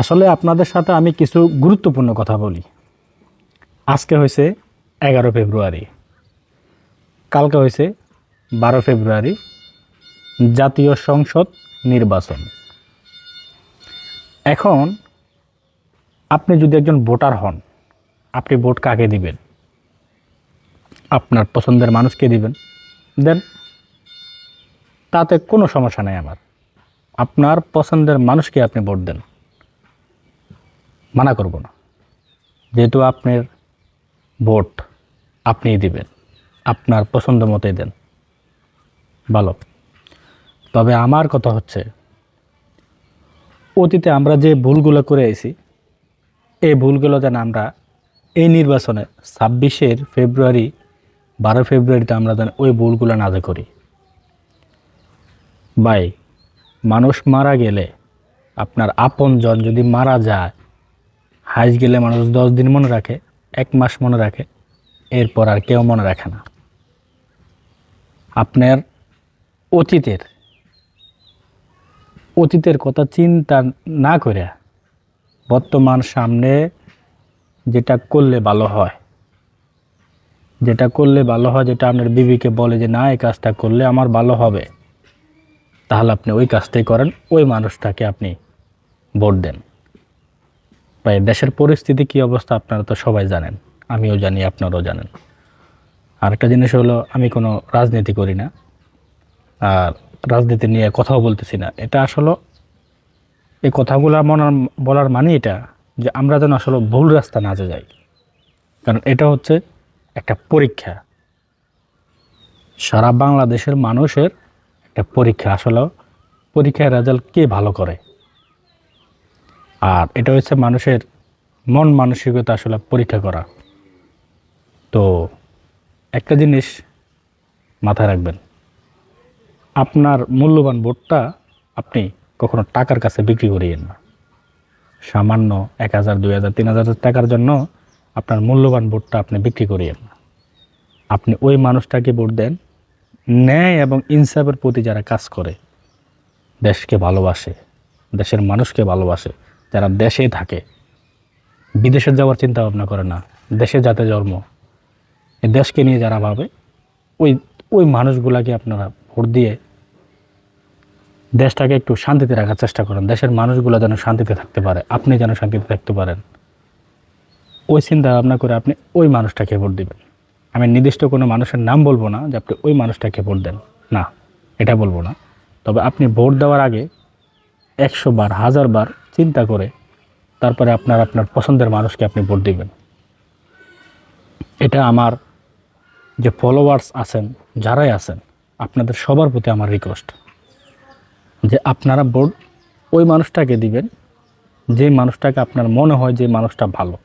আসলে আপনাদের সাথে আমি কিছু গুরুত্বপূর্ণ কথা বলি। আজকে হয়েছে এগারো ফেব্রুয়ারি। কালকে হয়েছে বারো ফেব্রুয়ারি জাতীয় সংসদ নির্বাচন। এখন আপনি যদি একজন ভোটার হন, আপনি ভোট কাকে দিবেন? আপনার পছন্দের মানুষকে দিবেন? দেন, তাতে কোনো সমস্যা নেই আমার। আপনার পছন্দের মানুষকে আপনি ভোট দেন? মানা করব না। যেহেতু আপনার ভোট আপনিই দিবেন, আপনার পছন্দ মতোই দেন। ভালো। তবে আমার কথা হচ্ছে, অতীতে আমরা যে ভুলগুলো করে আইছি, এই ভুলগুলো যেন আমরা এই নির্বাচনে ছাব্বিশের ফেব্রুয়ারি, বারো ফেব্রুয়ারিতে আমরা যেন ওই ভুলগুলো না যে করি। ভাই, মানুষ মারা গেলে আপনার আপনজন যদি মারা যায় হাইজ গেলে মানুষ দশ দিন মনে রাখে, এক মাস মনে রাখে, এরপর আর কেউ মনে রাখে না। আপনার অতীতের অতীতের কথা চিন্তা না করে বর্তমান সামনে যেটা করলে ভালো হয়, যেটা করলে ভালো হয়, যেটা আপনার বিবিকে বলে যে, না, এই কাজটা করলে আমার ভালো হবে। তাহলে আপনি ওই কাজটাই করেন, ওই মানুষটাকে আপনি ভোট দেন। ভাই, দেশের পরিস্থিতি কী অবস্থা আপনারা তো সবাই জানেন। আমিও জানি, আপনারাও জানেন। আর একটা জিনিস হলো, আমি কোনো রাজনীতি করি না। আর রাজনীতি নিয়ে কথাও বলতেছি না। এটা আসলে এই কথাগুলো মনার, বলার মানে এটা যে আমরা যেন আসলে ভুল রাস্তা না যাই। কারণ এটা হচ্ছে একটা পরীক্ষা। সারা বাংলাদেশের মানুষের একটা পরীক্ষা। আসলে পরীক্ষার রেজাল্ট কে ভালো করে? আর এটা হচ্ছে মানুষের মন মানসিকতা আসলে পরীক্ষা করা। তো একটা জিনিস মাথায় রাখবেন, আপনার মূল্যবান ভোটটা আপনি কখনো টাকার কাছে বিক্রি করিয়েন না। সামান্য এক হাজার, দুই হাজার, তিন হাজার টাকার জন্য আপনার মূল্যবান ভোটটা আপনি বিক্রি করিয়েন না। আপনি ওই মানুষটাকে ভোট দেন, ন্যায় এবং ইনসাফের প্রতি যারা কাজ করে, দেশকে ভালোবাসে, দেশের মানুষকে ভালোবাসে যারা দেশে থাকে, বিদেশে যাওয়ার চিন্তা ভাবনা করে না। দেশে যাতে জন্ম, এই দেশকে নিয়ে যারা ভাবে, ওই ওই মানুষগুলাকে আপনারা ভোট দিয়ে দেশটাকে একটু শান্তিতে রাখার চেষ্টা করেন। দেশের মানুষগুলো যেন শান্তিতে থাকতে পারে, আপনি যেন শান্তিতে থাকতে পারেন। ওই চিন্তা ভাবনা করে আপনি ওই মানুষটাকে ভোট দিবেন। আমি নির্দিষ্ট কোনো মানুষের নাম বলব না যে আপনি ওই মানুষটাকে ভোট দেন। না, এটা বলব না। তবে আপনি ভোট দেওয়ার আগে একশো বার, হাজার বার চিন্তা করে তারপরে আপনার আপনার পছন্দের মানুষকে আপনি ভোট দিবেন। এটা আমার যে ফলোয়ার্স আছেন, যারাই আছেন, আপনাদের সবার প্রতি আমার রিকোয়েস্ট যে আপনারা ভোট ওই মানুষটাকে দিবেন, যে মানুষটাকে আপনার মনে হয় যে মানুষটা ভালো।